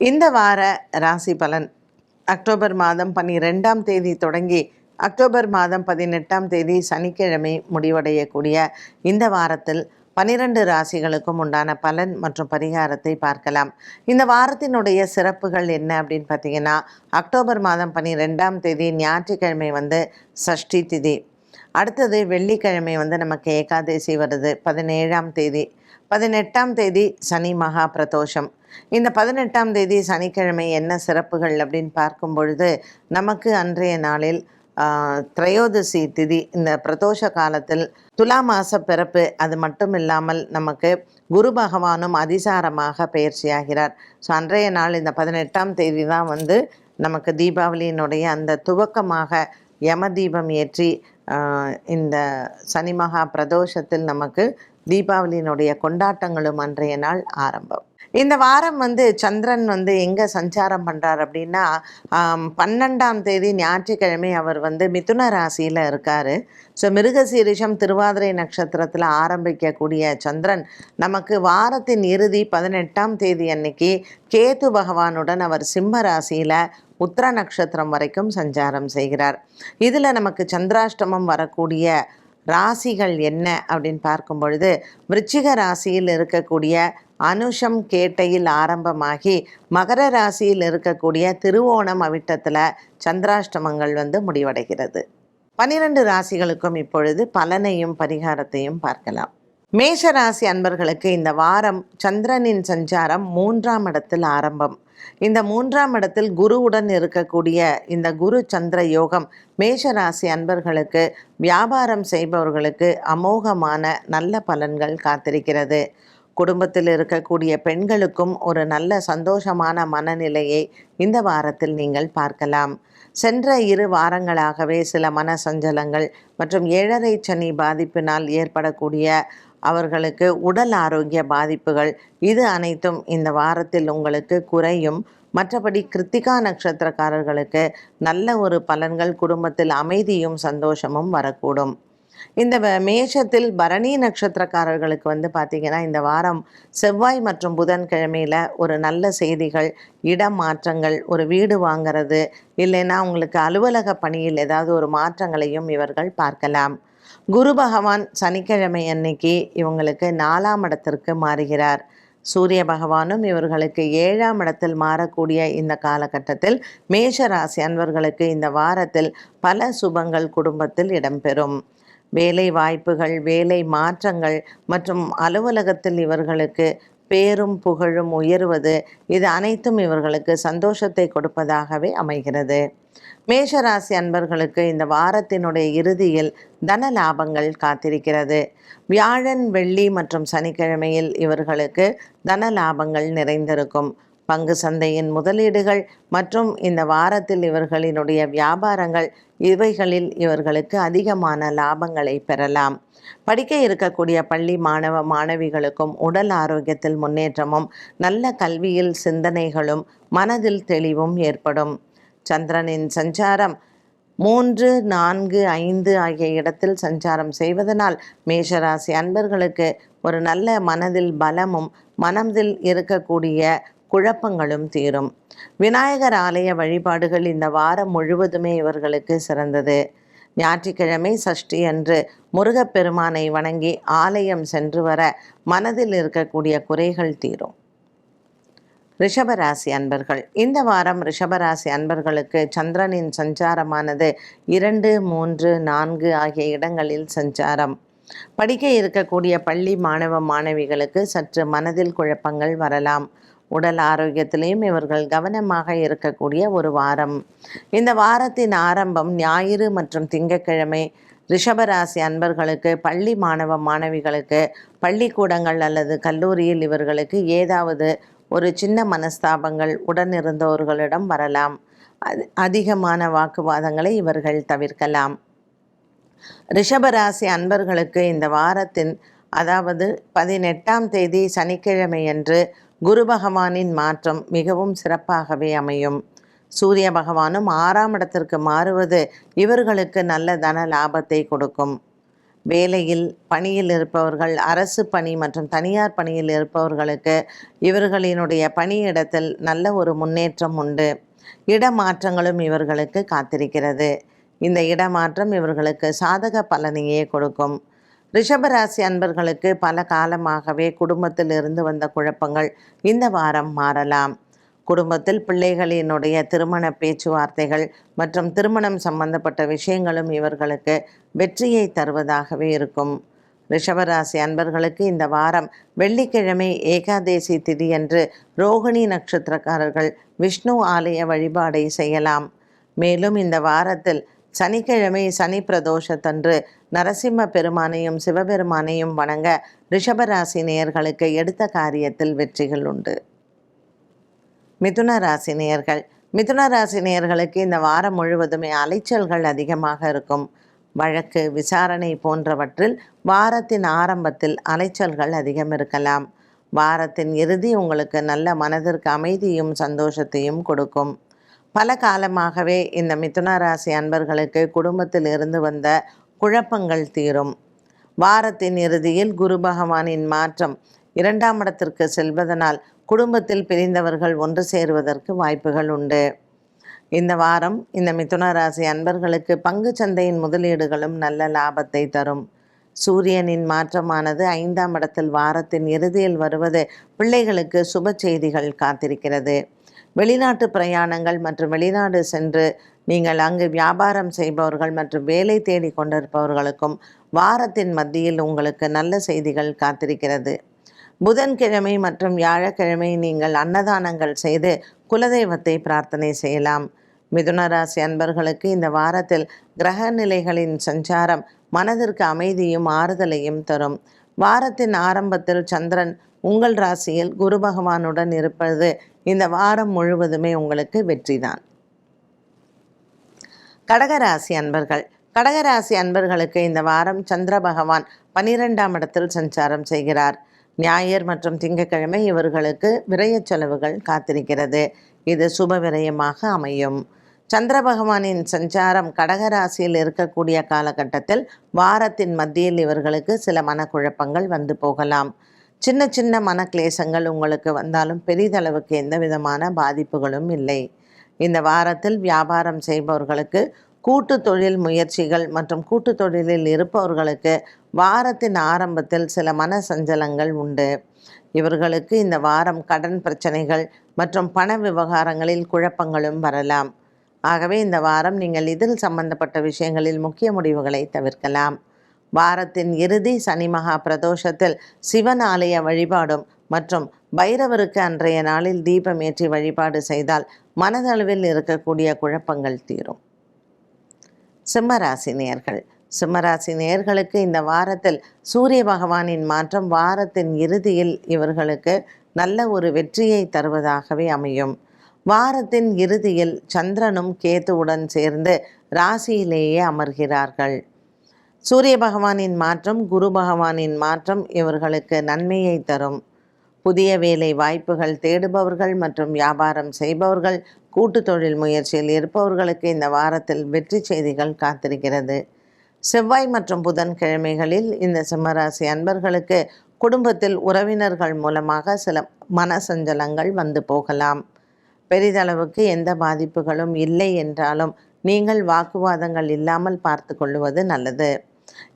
இந்த வார ராசி பலன் அக்டோபர் மாதம் பன்னிரெண்டாம் தேதி தொடங்கி அக்டோபர் மாதம் பதினெட்டாம் தேதி சனிக்கிழமை முடிவடையக்கூடிய இந்த வாரத்தில் பனிரெண்டு ராசிகளுக்கும் உண்டான பலன் மற்றும் பரிகாரத்தை பார்க்கலாம். இந்த வாரத்தினுடைய சிறப்புகள் என்ன அப்படின்னு பார்த்தீங்கன்னா அக்டோபர் மாதம் பன்னிரெண்டாம் தேதி ஞாயிற்றுக்கிழமை வந்து சஷ்டி திதி. அடுத்தது வெள்ளிக்கிழமை வந்து நமக்கு ஏகாதசி வருது பதினேழாம் தேதி. பதினெட்டாம் தேதி சனி மகா பிரதோஷம். இந்த பதினெட்டாம் தேதி சனிக்கிழமை என்ன சிறப்புகள் அப்படின்னு பார்க்கும் பொழுது நமக்கு அன்றைய நாளில் ஆஹ், திரையோதசி திதி இந்த பிரதோஷ காலத்தில் துலா மாச பிறப்பு அது மட்டும் இல்லாமல் நமக்கு குரு பகவானும் அதிசாரமாக பயிற்சியாகிறார் ஸோ அன்றைய நாள் இந்த பதினெட்டாம் தேதி தான் வந்து நமக்கு தீபாவளியினுடைய அந்த துவக்கமாக யம தீபம் ஏற்றி ஆஹ், இந்த சனி மகா பிரதோஷத்தில் நமக்கு தீபாவளியினுடைய கொண்டாட்டங்களும் அன்றைய நாள் ஆரம்பம். இந்த வாரம் வந்து சந்திரன் வந்து எங்கே சஞ்சாரம் பண்ணுறார் அப்படின்னா பன்னெண்டாம் தேதி ஞாயிற்றுக்கிழமை அவர் வந்து மிதுன ராசியில் இருக்கார். ஸோ மிருகசீரிஷம் திருவாதிரை நட்சத்திரத்தில் ஆரம்பிக்கக்கூடிய சந்திரன் நமக்கு வாரத்தின் இறுதி பதினெட்டாம் தேதி அன்னைக்கு கேது பகவானுடன் அவர் சிம்ம ராசியில் உத்திர நட்சத்திரம் வரைக்கும் சஞ்சாரம் செய்கிறார். இதில் நமக்கு சந்திராஷ்டமம் வரக்கூடிய ராசிகள் என்ன அப்படின்னு பார்க்கும் பொழுது விருச்சிக ராசியில் இருக்கக்கூடிய அனுஷம் கேட்டையில் ஆரம்பமாகி மகர ராசியில் இருக்கக்கூடிய திருவோணம் அவிட்டத்தில் சந்திராஷ்டமங்கள் வந்து முடிவடைகிறது. பனிரெண்டு ராசிகளுக்கும் இப்பொழுது பலனையும் பரிகாரத்தையும் பார்க்கலாம். மேஷ ராசி அன்பர்களுக்கு இந்த வாரம் சந்திரனின் சஞ்சாரம் மூன்றாம் இடத்தில் ஆரம்பம். இந்த மூன்றாம் இடத்தில் குருவுடன் இருக்கக்கூடிய இந்த குரு சந்திர யோகம் மேஷ ராசி அன்பர்களுக்கு வியாபாரம் செய்பவர்களுக்கு அமோகமான நல்ல பலன்கள் காத்திருக்கிறது. குடும்பத்தில் இருக்கக்கூடிய பெண்களுக்கும் ஒரு நல்ல சந்தோஷமான மனநிலையை இந்த வாரத்தில் நீங்கள் பார்க்கலாம். சென்ற இரு வாரங்களாகவே சில மன சஞ்சலங்கள் மற்றும் ஏழரை சனி பாதிப்பினால் ஏற்படக்கூடிய அவர்களுக்கு உடல் ஆரோக்கிய பாதிப்புகள் இது அனைத்தும் இந்த வாரத்தில் உங்களுக்கு குறையும். மற்றபடி கிருத்திகா நட்சத்திரக்காரர்களுக்கு நல்ல ஒரு பலன்கள் குடும்பத்தில் அமைதியும் சந்தோஷமும் வரக்கூடும். இந்த மேஷத்தில் பரணி நட்சத்திரக்காரர்களுக்கு வந்து பார்த்திங்கன்னா இந்த வாரம் செவ்வாய் மற்றும் புதன்கிழமையில் ஒரு நல்ல செய்திகள் இடம் மாற்றங்கள் ஒரு வீடு வாங்கிறது இல்லைன்னா உங்களுக்கு அலுவலக பணியில் ஏதாவது ஒரு மாற்றங்களையும் இவர்கள் பார்க்கலாம். குரு பகவான் சனிக்கிழமை அன்னைக்கு இவங்களுக்கு நாலாம் இடத்திற்கு மாறுகிறார். சூரிய பகவானும் இவர்களுக்கு ஏழாம் இடத்தில் மாறக்கூடிய இந்த காலகட்டத்தில் மேஷ ராசி அன்பர்களுக்கு இந்த வாரத்தில் பல சுபங்கள் குடும்பத்தில் இடம்பெறும். வேலை வாய்ப்புகள் வேலை மாற்றங்கள் மற்றும் அலுவலகத்தில் இவர்களுக்கு பேரும் புகழும் உயர்வது இது அனைத்தும் இவர்களுக்கு சந்தோஷத்தை கொடுப்பதாகவே அமைகிறது. மேஷராசி அன்பர்களுக்கு இந்த வாரத்தினுடைய இறுதியில் தன லாபங்கள் காத்திருக்கிறது. வியாழன் வெள்ளி மற்றும் சனிக்கிழமையில் இவர்களுக்கு தன லாபங்கள் நிறைந்திருக்கும். பங்கு சந்தையின் முதலீடுகள் மற்றும் இந்த வாரத்தில் இவர்களினுடைய வியாபாரங்கள் இவைகளில் இவர்களுக்கு அதிகமான லாபங்களை பெறலாம். படிக்க இருக்கக்கூடிய பள்ளி மாணவ மாணவிகளுக்கும் உடல் ஆரோக்கியத்தில் முன்னேற்றமும் நல்ல கல்வியில் சிந்தனைகளும் மனதில் தெளிவும் ஏற்படும். சந்திரனின் சஞ்சாரம் மூன்று நான்கு ஐந்து ஆகிய இடத்தில் சஞ்சாரம் செய்வதனால் மேஷராசி அன்பர்களுக்கு ஒரு நல்ல மனதில் பலமும் மனதில் இருக்கக்கூடிய குழப்பங்களும் தீரும். விநாயகர் ஆலய வழிபாடுகள் இந்த வாரம் முழுவதுமே இவர்களுக்கு சிறந்தது. ஞாயிற்றுக்கிழமை சஷ்டி அன்று முருகப்பெருமானை வணங்கி ஆலயம் சென்று வர மனதில் இருக்கக்கூடிய குறைகள் தீரும். ரிஷபராசி அன்பர்கள் இந்த வாரம் ரிஷபராசி அன்பர்களுக்கு சந்திரனின் சஞ்சாரமானது இரண்டு மூன்று நான்கு ஆகிய இடங்களில் சஞ்சாரம். படிக்க இருக்கக்கூடிய பள்ளி மாணவ மாணவிகளுக்கு சற்று மனதில் குழப்பங்கள் வரலாம். உடல் ஆரோக்கியத்திலையும் இவர்கள் கவனமாக இருக்கக்கூடிய ஒரு வாரம். இந்த வாரத்தின் ஆரம்பம் ஞாயிறு மற்றும் திங்கட்கிழமை. ரிஷபராசி அன்பர்களுக்கு பள்ளி மாணவ மாணவிகளுக்கு பள்ளிக்கூடங்கள் அல்லது கல்லூரியில் இவர்களுக்கு ஏதாவது ஒரு சின்ன மனஸ்தாபங்கள் உடனிருந்தவர்களிடம் வரலாம். அதிகமான வாக்குவாதங்களை இவர்கள் தவிர்க்கலாம். ரிஷபராசி அன்பர்களுக்கு இந்த வாரத்தின் அதாவது பதினெட்டாம் தேதி சனிக்கிழமையன்று குரு பகவானின் மாற்றம் மிகவும் சிறப்பாகவே அமையும். சூரிய பகவானும் ஆறாம் இடத்திற்கு மாறுவது இவர்களுக்கு நல்ல தன லாபத்தை கொடுக்கும். வேலையில் பணியில் இருப்பவர்கள் அரசு பணி மற்றும் தனியார் பணியில் இருப்பவர்களுக்கு இவர்களினுடைய பணியிடத்தில் நல்ல ஒரு முன்னேற்றம் உண்டு. இடமாற்றங்களும் இவர்களுக்கு காத்திருக்கிறது. இந்த இடமாற்றம் இவர்களுக்கு சாதக பலனையே கொடுக்கும். ரிஷபராசி அன்பர்களுக்கு பல காலமாகவே குடும்பத்தில் இருந்து வந்த குழப்பங்கள் இந்த வாரம் மாறலாம். குடும்பத்தில் பிள்ளைகளினுடைய திருமண பேச்சுவார்த்தைகள் மற்றும் திருமணம் சம்பந்தப்பட்ட விஷயங்களும் இவர்களுக்கு வெற்றியை தருவதாகவே இருக்கும். ரிஷபராசி அன்பர்களுக்கு இந்த வாரம் வெள்ளிக்கிழமை ஏகாதேசி திதியன்று ரோகிணி நட்சத்திரக்காரர்கள் விஷ்ணு ஆலய வழிபாடை செய்யலாம். மேலும் இந்த வாரத்தில் சனிக்கிழமை சனி பிரதோஷத்தன்று நரசிம்ம பெருமானையும் சிவபெருமானையும் வணங்க ரிஷபராசி நேயர்களுக்கு எடுத்த காரியத்தில் வெற்றிகள் உண்டு. மிதுன ராசி நேயர்கள். மிதுன ராசி நேயர்களுக்கு இந்த வாரம் முழுவதுமே அலைச்சல்கள் அதிகமாக இருக்கும். வழக்கு விசாரணை போன்றவற்றில் வாரத்தின் ஆரம்பத்தில் அலைச்சல்கள் அதிகம் இருக்கலாம். வாரத்தின் இறுதி உங்களுக்கு நல்ல மனதிற்கு அமைதியும் சந்தோஷத்தையும் கொடுக்கும். பல காலமாகவே இந்த மிதுன ராசி அன்பர்களுக்கு குடும்பத்தில் இருந்து வந்த குழப்பங்கள் தீரும். வாரத்தின் இறுதியில் குரு பகவானின் மாற்றம் இரண்டாம் இடத்திற்கு செல்வதனால் குடும்பத்தில் பிரிந்தவர்கள் ஒன்று சேருவதற்கு வாய்ப்புகள் உண்டு. இந்த வாரம் இந்த மிதுன ராசி அன்பர்களுக்கு பங்கு சந்தையின் முதலீடுகளும் நல்ல லாபத்தை தரும். சூரியனின் மாற்றமானது ஐந்தாம் இடத்தில் வாரத்தின் இறுதியில் வருவது பிள்ளைகளுக்கு சுப செய்திகள் காத்திருக்கிறது. வெளிநாட்டு பிரயாணங்கள் மற்றும் வெளிநாடு சென்று நீங்கள் அங்கு வியாபாரம் செய்பவர்கள் மற்றும் வேலை தேடி கொண்டிருப்பவர்களுக்கும் வாரத்தின் மத்தியில் உங்களுக்கு நல்ல செய்திகள் காத்திருக்கிறது. புதன்கிழமை மற்றும் வியாழக்கிழமை நீங்கள் அன்னதானங்கள் செய்து குலதெய்வத்தை பிரார்த்தனை செய்யலாம். மிதுனராசி அன்பர்களுக்கு இந்த வாரத்தில் கிரக நிலைகளின் சஞ்சாரம் மனதிற்கு அமைதியும் ஆறுதலையும் தரும். வாரத்தின் ஆரம்பத்தில் சந்திரன் உங்கள் ராசியில் குரு பகவானுடன் இருப்பது இந்த வாரம் முழுவதுமே உங்களுக்கு வெற்றிதான். கடகராசி அன்பர்கள். கடகராசி அன்பர்களுக்கு இந்த வாரம் சந்திர பகவான் பனிரெண்டாம் இடத்தில் சஞ்சாரம் செய்கிறார். ஞாயிறு மற்றும் திங்கட்கிழமை இவர்களுக்கு விரய செலவுகள் காத்திருக்கிறது. இது சுப விரயமாக அமையும். சந்திர பகவானின் சஞ்சாரம் கடகராசியில் இருக்கக்கூடிய காலகட்டத்தில் வாரத்தின் மத்தியில் இவர்களுக்கு சில மனக்குழப்பங்கள் வந்து போகலாம். சின்ன சின்ன மனக்லேசங்கள் உங்களுக்கு வந்தாலும் பெரிதளவுக்கு எந்த விதமான பாதிப்புகளும் இல்லை. இந்த வாரத்தில் வியாபாரம் செய்பவர்களுக்கு கூட்டு தொழில் முயற்சிகள் மற்றும் கூட்டு தொழிலில் இருப்பவர்களுக்கு வாரத்தின் ஆரம்பத்தில் சில மன சஞ்சலங்கள் உண்டு. இவர்களுக்கு இந்த வாரம் கடன் பிரச்சனைகள் மற்றும் பண விவகாரங்களில் குழப்பங்களும் வரலாம். ஆகவே இந்த வாரம் நீங்கள் இதில் சம்பந்தப்பட்ட விஷயங்களில் முக்கிய முடிவுகளை தவிர்க்கலாம். வாரத்தின் இறுதி சனி மகா பிரதோஷத்தில் சிவன் ஆலய வழிபாடும் மற்றும் பைரவருக்கு அன்றைய நாளில் தீபம் ஏற்றி வழிபாடு செய்தால் மனதளவில் இருக்கக்கூடிய குழப்பங்கள் தீரும். சிம்மராசி நேர்கள். சிம்மராசி நேர்களுக்கு இந்த வாரத்தில் சூரிய பகவானின் மாற்றம் வாரத்தின் இறுதியில் இவர்களுக்கு நல்ல ஒரு வெற்றியை தருவதாகவே அமையும். வாரத்தின் இறுதியில் சந்திரனும் கேத்துவுடன் சேர்ந்து ராசியிலேயே அமர்கிறார்கள். சூரிய பகவானின் மாற்றம் குரு பகவானின் மாற்றம் இவர்களுக்கு நன்மையை தரும். புதிய வேலை வாய்ப்புகள் தேடுபவர்கள் மற்றும் வியாபாரம் செய்பவர்கள் கூட்டு தொழில் முயற்சியில் இருப்பவர்களுக்கு இந்த வாரத்தில் வெற்றி செய்திகள் காத்திருக்கிறது. செவ்வாய் மற்றும் புதன் கிழமைகளில் இந்த சிம்மராசி அன்பர்களுக்கு குடும்பத்தில் உறவினர்கள் மூலமாக சில மனசஞ்சலங்கள் வந்து போகலாம். பெரிதளவுக்கு எந்த பாதிப்புகளும் இல்லை என்றாலும் நீங்கள் வாக்குவாதங்கள் இல்லாமல் பார்த்து கொள்வது நல்லது.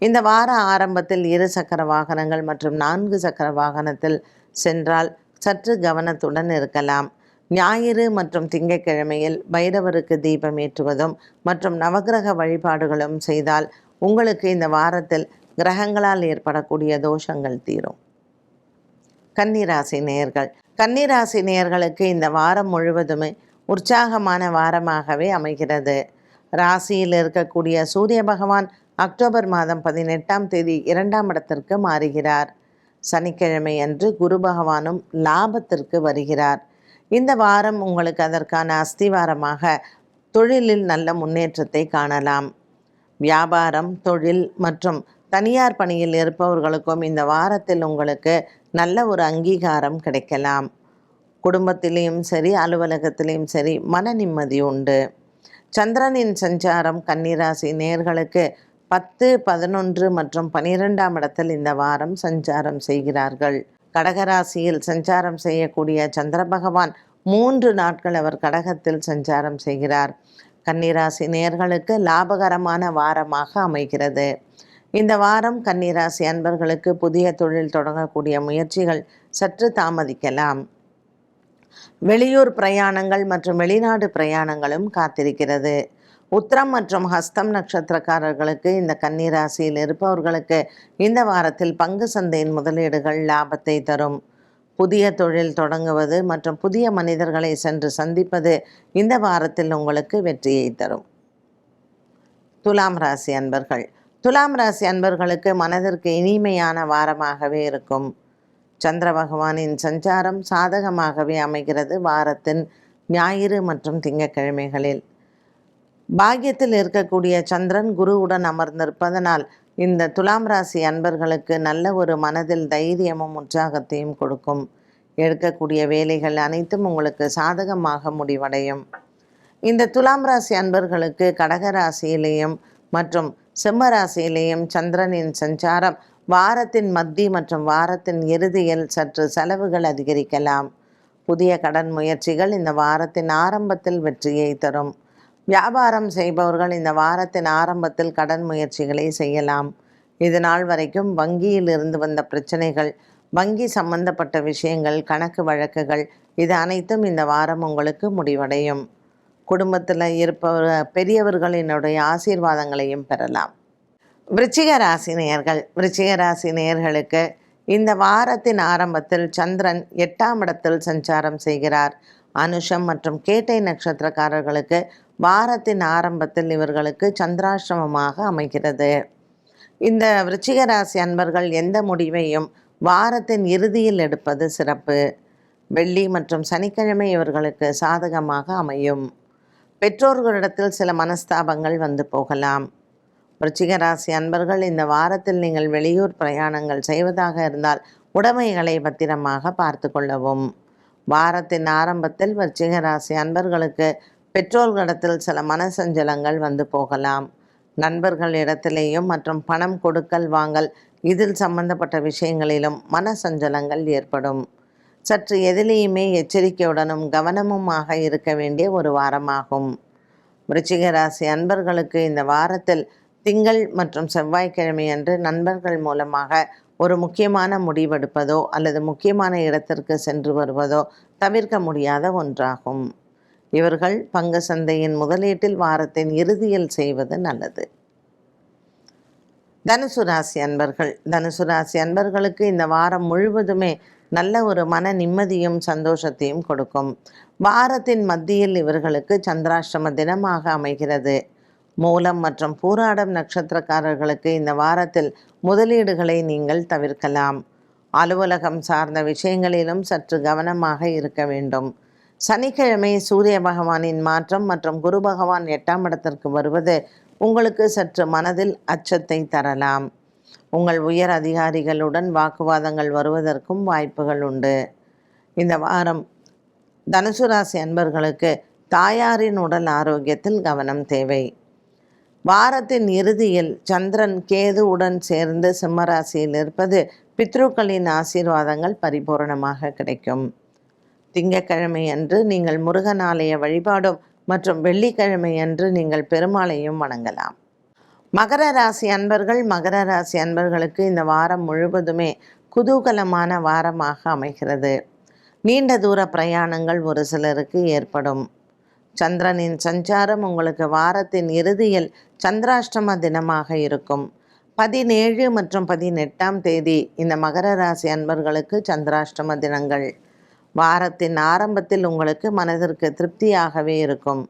இந்த வார ஆரம்பத்தில் இரு சக்கர வாகனங்கள் மற்றும் நான்கு சக்கர வாகனத்தில் சென்றால் சற்று கவனத்துடன் இருக்கலாம். ஞாயிறு மற்றும் திங்கட்கிழமையில் பைரவருக்கு தீபம் ஏற்றுவதும் மற்றும் நவகிரக வழிபாடுகளும் செய்தால் உங்களுக்கு இந்த வாரத்தில் கிரகங்களால் ஏற்படக்கூடிய தோஷங்கள் தீரும். கன்னிராசி நேயர்கள். கன்னிராசி நேயர்களுக்கு இந்த வாரம் முழுவதுமே உற்சாகமான வாரமாகவே அமைகிறது. ராசியில் இருக்கக்கூடிய சூரிய பகவான் அக்டோபர் மாதம் பதினெட்டாம் தேதி இரண்டாம் இடத்திற்கு மாறுகிறார். சனிக்கிழமை அன்று குரு பகவானும் லாபத்திற்கு வருகிறார். இந்த வாரம் உங்களுக்கு அதற்கான அஸ்திவாரமாக தொழிலில் நல்ல முன்னேற்றத்தை காணலாம். வியாபாரம் தொழில் மற்றும் தனியார் பணியில் இருப்பவர்களுக்கும் இந்த வாரத்தில் உங்களுக்கு நல்ல ஒரு அங்கீகாரம் கிடைக்கலாம். குடும்பத்திலையும் சரி அலுவலகத்திலையும் சரி மன நிம்மதி உண்டு. சந்திரனின் சஞ்சாரம் கன்னிராசி நேர்களுக்கு பத்து பதினொன்று மற்றும் பனிரெண்டாம் இடத்தில் இந்த வாரம் சஞ்சாரம் செய்கிறார்கள். கடகராசியில் சஞ்சாரம் செய்யக்கூடிய சந்திர பகவான் மூன்று நாட்கள் அவர் கடகத்தில் சஞ்சாரம் செய்கிறார். கன்னிராசி நேர்களுக்கு லாபகரமான வாரமாக அமைகிறது. இந்த வாரம் கன்னிராசி அன்பர்களுக்கு புதிய தொழில் தொடங்கக்கூடிய முயற்சிகள் சற்று தாமதிக்கலாம். வெளியூர் பிரயாணங்கள் மற்றும் வெளிநாடு பிரயாணங்களும் காத்திருக்கிறது. உத்திரம் மற்றும் ஹஸ்தம் நட்சத்திரக்காரர்களுக்கு இந்த கன்னிராசியில் இருப்பவர்களுக்கு இந்த வாரத்தில் பங்கு சந்தையின் முதலீடுகள் லாபத்தை தரும். புதிய தொழில் தொடங்குவது மற்றும் புதிய மனிதர்களை சென்று சந்திப்பது இந்த வாரத்தில் உங்களுக்கு வெற்றியை தரும். துலாம் ராசி அன்பர்கள். துலாம் ராசி அன்பர்களுக்கு மனதிற்கு இனிமையான வாரமாகவே இருக்கும். சந்திர பகவானின் சஞ்சாரம் சாதகமாகவே அமைகிறது வாரத்தின் ஞாயிறு மற்றும் திங்கட்கிழமைகளில் பாக்கியத்தில் இருக்கக்கூடிய சந்திரன் குருவுடன் அமர்ந்திருப்பதனால் இந்த துலாம் ராசி அன்பர்களுக்கு நல்ல ஒரு மனதில் தைரியமும் உற்சாகத்தையும் கொடுக்கும். எடுக்கக்கூடிய வேலைகள் அனைத்தும் உங்களுக்கு சாதகமாக முடிவடையும். இந்த துலாம் ராசி அன்பர்களுக்கு கடக ராசியிலேயும் மற்றும் சிம்ம ராசியிலேயும் சந்திரனின் சஞ்சாரம் வாரத்தின் மத்தி மற்றும் வாரத்தின் இறுதியில் சற்று செலவுகள் அதிகரிக்கலாம். புதிய கடன் முயற்சிகள் இந்த வாரத்தின் ஆரம்பத்தில் வெற்றியை தரும். வியாபாரம் செய்பவர்கள் இந்த வாரத்தின் ஆரம்பத்தில் கடன் முயற்சிகளை செய்யலாம். இது நாள் வரைக்கும் வங்கியில் இருந்து வந்த பிரச்சனைகள் வங்கி சம்பந்தப்பட்ட விஷயங்கள் கணக்கு வழக்குகள் இது அனைத்தும் இந்த வாரம் உங்களுக்கு முடிவடையும். குடும்பத்தில் இருப்பவர் பெரியவர்களினுடைய ஆசீர்வாதங்களையும் பெறலாம். விருச்சிக ராசி நேயர்கள் விருச்சிக ராசி நேயர்களுக்கு இந்த வாரத்தின் ஆரம்பத்தில் சந்திரன் எட்டாம் இடத்தில் சஞ்சாரம் செய்கிறார். அனுஷம் மற்றும் கேட்டை நட்சத்திரக்காரர்களுக்கு வாரத்தின் ஆரம்பத்தில் இவர்களுக்கு சந்திராசிரமமாக அமைகிறது. இந்த விருச்சிக ராசி அன்பர்கள் எந்த முடிவையும் வாரத்தின் இறுதியில் எடுப்பது சிறப்பு. வெள்ளி மற்றும் சனிக்கிழமை இவர்களுக்கு சாதகமாக அமையும். பெற்றோர்களிடத்தில் சில மனஸ்தாபங்கள் வந்து போகலாம். விருச்சிக ராசி அன்பர்கள் இந்த வாரத்தில் நீங்கள் வெளியூர் பிரயாணங்கள் செய்வதாக இருந்தால் உடைமைகளை பத்திரமாக பார்த்து கொள்ளவும். வாரத்தின் ஆரம்பத்தில் விருச்சிக ராசி அன்பர்களுக்கு பெற்றோர்களிடத்தில் சில மனசஞ்சலங்கள் வந்து போகலாம். நண்பர்கள் இடத்திலேயும் மற்றும் பணம் கொடுக்கல் வாங்கல் இதில் சம்பந்தப்பட்ட விஷயங்களிலும் மனசஞ்சலங்கள் ஏற்படும். சற்று எதிலேயுமே எச்சரிக்கையுடனும் கவனமுமாக இருக்க வேண்டிய ஒரு வாரமாகும். விருச்சிக ராசி அன்பர்களுக்கு இந்த வாரத்தில் திங்கள் மற்றும் செவ்வாய்க்கிழமை அன்று நண்பர்கள் மூலமாக ஒரு முக்கியமான முடிவெடுப்பதோ அல்லது முக்கியமான இடத்திற்கு சென்று வருவதோ தவிர்க்க முடியாத ஒன்றாகும். இவர்கள் பங்கு சந்தையின் முதலீட்டில் வாரத்தின் இறுதியில் செய்வது நல்லது. தனுசு ராசி அன்பர்கள். தனுசு ராசி அன்பர்களுக்கு இந்த வாரம் முழுவதுமே நல்ல ஒரு மன நிம்மதியும் சந்தோஷத்தையும் கொடுக்கும். வாரத்தின் மத்தியில் இவர்களுக்கு சந்திராஷ்டம தினமாக அமைகிறது. மூலம் மற்றும் பூராடம் நட்சத்திரக்காரர்களுக்கு இந்த வாரத்தில் முதலீடுகளை நீங்கள் தவிர்க்கலாம். அலுவலகம் சார்ந்த விஷயங்களிலும் சற்று கவனமாக இருக்க வேண்டும். சனிக்கிழமை சூரிய பகவானின் மாற்றம் மற்றும் குரு பகவான் எட்டாம் இடத்திற்கு வருவது உங்களுக்கு சற்று மனதில் அச்சத்தை தரலாம். உங்கள் உயர் அதிகாரிகளுடன் வாக்குவாதங்கள் வருவதற்கும் வாய்ப்புகள் உண்டு. இந்த வாரம் தனுசு ராசி அன்பர்களுக்கு தாயாரின் உடல் ஆரோக்கியத்தில் கவனம் தேவை. வாரத்தின் இறுதியில் சந்திரன் கேதுவுடன் சேர்ந்து சிம்மராசியில் இருப்பது பித்ருக்களின் ஆசீர்வாதங்கள் பரிபூரணமாக கிடைக்கும். திங்கக்கிழமை அன்று நீங்கள் முருகன் ஆலய வழிபாடும் மற்றும் வெள்ளிக்கிழமை அன்று நீங்கள் பெருமாளையும் வணங்கலாம். மகர ராசி அன்பர்கள் மகர ராசி அன்பர்களுக்கு இந்த வாரம் முழுவதுமே குதூகலமான வாரமாக அமைகிறது. நீண்ட தூர பிரயாணங்கள் ஒரு சிலருக்கு ஏற்படும். சந்திரனின் சஞ்சாரம் உங்களுக்கு வாரத்தின் இறுதியில் சந்திராஷ்டம தினமாக இருக்கும். பதினேழு மற்றும் பதினெட்டாம் தேதி இந்த மகர ராசி அன்பர்களுக்கு சந்திராஷ்டம தினங்கள். வாரத்தின் ஆரம்பத்தில் உங்களுக்கு மனதிற்கு திருப்தியாகவே இருக்கும்.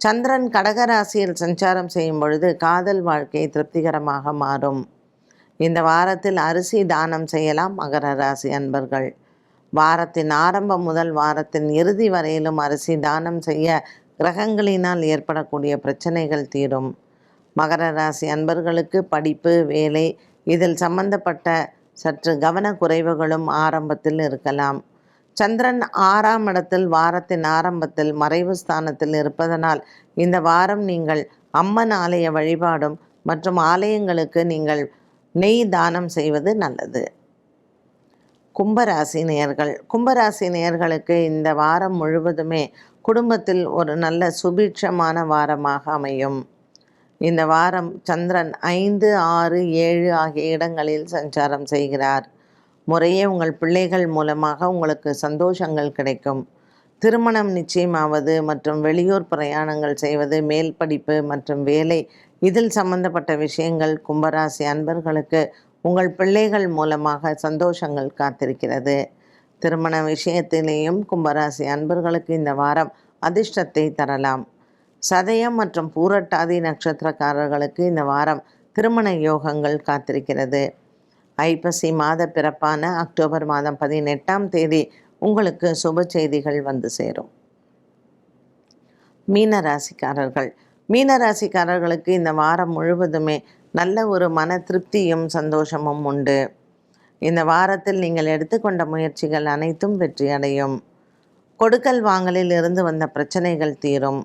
சந்திரன் கடகராசியில் சஞ்சாரம் செய்யும் பொழுது காதல் வாழ்க்கை திருப்திகரமாக மாறும். இந்த வாரத்தில் அரிசி தானம் செய்யலாம் மகர ராசி அன்பர்கள். வாரத்தின் ஆரம்பம் முதல் வாரத்தின் இறுதி வரையிலும் அரிசி தானம் செய்ய கிரகங்களினால் ஏற்படக்கூடிய பிரச்சனைகள் தீரும். மகர ராசி அன்பர்களுக்கு படிப்பு வேலை இதில் சம்பந்தப்பட்ட சற்று கவனக்குறைவுகளும் ஆரம்பத்தில் இருக்கலாம். சந்திரன் ஆறாம் இடத்தில் வாரத்தின் ஆரம்பத்தில் மறைவு ஸ்தானத்தில் இருப்பதனால் இந்த வாரம் நீங்கள் அம்மன் ஆலய வழிபாடும் மற்றும் ஆலயங்களுக்கு நீங்கள் நெய் தானம் செய்வது நல்லது. கும்பராசி நேயர்கள். கும்பராசி நேயர்களுக்கு இந்த வாரம் முழுவதுமே குடும்பத்தில் ஒரு நல்ல சுபீட்சமான வாரமாக அமையும். இந்த வாரம் சந்திரன் ஐந்து ஆறு ஏழு ஆகிய இடங்களில் சஞ்சாரம் செய்கிறார். முறையே உங்கள் பிள்ளைகள் மூலமாக உங்களுக்கு சந்தோஷங்கள் கிடைக்கும். திருமணம் நிச்சயமாவது மற்றும் வெளியூர் பிரயாணங்கள் செய்வது மேல் படிப்பு மற்றும் வேலை இதில் சம்பந்தப்பட்ட விஷயங்கள் கும்பராசி அன்பர்களுக்கு உங்கள் பிள்ளைகள் மூலமாக சந்தோஷங்கள் காத்திருக்கிறது. திருமண விஷயத்திலேயும் கும்பராசி அன்பர்களுக்கு இந்த வாரம் அதிர்ஷ்டத்தை தரலாம். சதயம் மற்றும் பூரட்டாதி நட்சத்திரக்காரர்களுக்கு இந்த வாரம் திருமண யோகங்கள் காத்திருக்கிறது. ஐப்பசி மாத பிறப்பான அக்டோபர் மாதம் பதினெட்டாம் தேதி உங்களுக்கு சுப செய்திகள் வந்து சேரும். மீனராசிக்காரர்கள். மீனராசிக்காரர்களுக்கு இந்த வாரம் முழுவதுமே நல்ல ஒரு மன திருப்தியும் சந்தோஷமும் உண்டு. இந்த வாரத்தில் நீங்கள் எடுத்துக்கொண்ட முயற்சிகள் அனைத்தும் வெற்றியடையும் கொடுக்கல் வாங்கலில் இருந்து வந்த பிரச்சனைகள் தீரும்.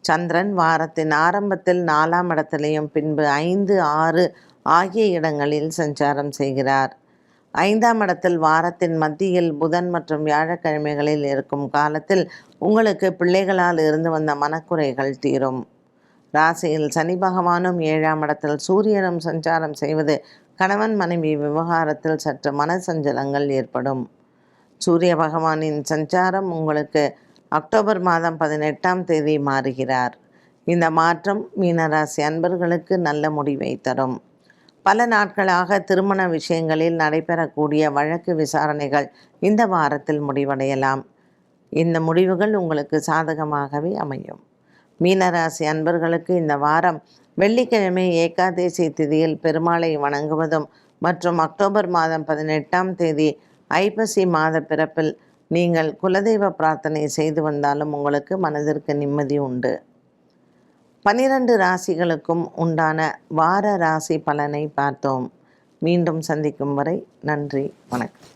சந்திரன் வாரத்தின் ஆரம்பத்தில் நாலாம் இடத்திலையும் பின்பு ஐந்து ஆறு ஆகிய இடங்களில் சஞ்சாரம் செய்கிறார். ஐந்தாம் இடத்தில் வாரத்தின் மத்தியில் புதன் மற்றும் வியாழக்கிழமைகளில் இருக்கும் காலத்தில் உங்களுக்கு பிள்ளைகளால் இருந்து வந்த மனக்குறைகள் தீரும். ராசியில் சனி பகவானும் ஏழாம் இடத்தில் சூரியனும் சஞ்சாரம் செய்வது கணவன் மனைவி விவகாரத்தில் சற்று மனசஞ்சலங்கள் ஏற்படும். சூரிய பகவானின் சஞ்சாரம் உங்களுக்கு அக்டோபர் மாதம் பதினெட்டாம் தேதி மாறுகிறார். இந்த மாற்றம் மீனராசி அன்பர்களுக்கு நல்ல முடிவை தரும். பல நாட்களாக திருமண விஷயங்களில் நடைபெறக்கூடிய வழக்கு விசாரணைகள் இந்த வாரத்தில் முடிவடையலாம். இந்த முடிவுகள் உங்களுக்கு சாதகமாகவே அமையும். மீனராசி அன்பர்களுக்கு இந்த வாரம் வெள்ளிக்கிழமை ஏகாதேசி திதியில் பெருமாளை வணங்குவதும் மற்றும் அக்டோபர் மாதம் பதினெட்டாம் தேதி ஐப்பசி மாத பிறப்பில் நீங்கள் குலதெய்வ பிரார்த்தனை செய்து வந்தாலும் உங்களுக்கு மனதிற்கு நிம்மதி உண்டு. பனிரெண்டு ராசிகளுக்கும் உண்டான வார ராசி பலனை பார்த்தோம். மீண்டும் சந்திக்கும் வரை நன்றி வணக்கம்.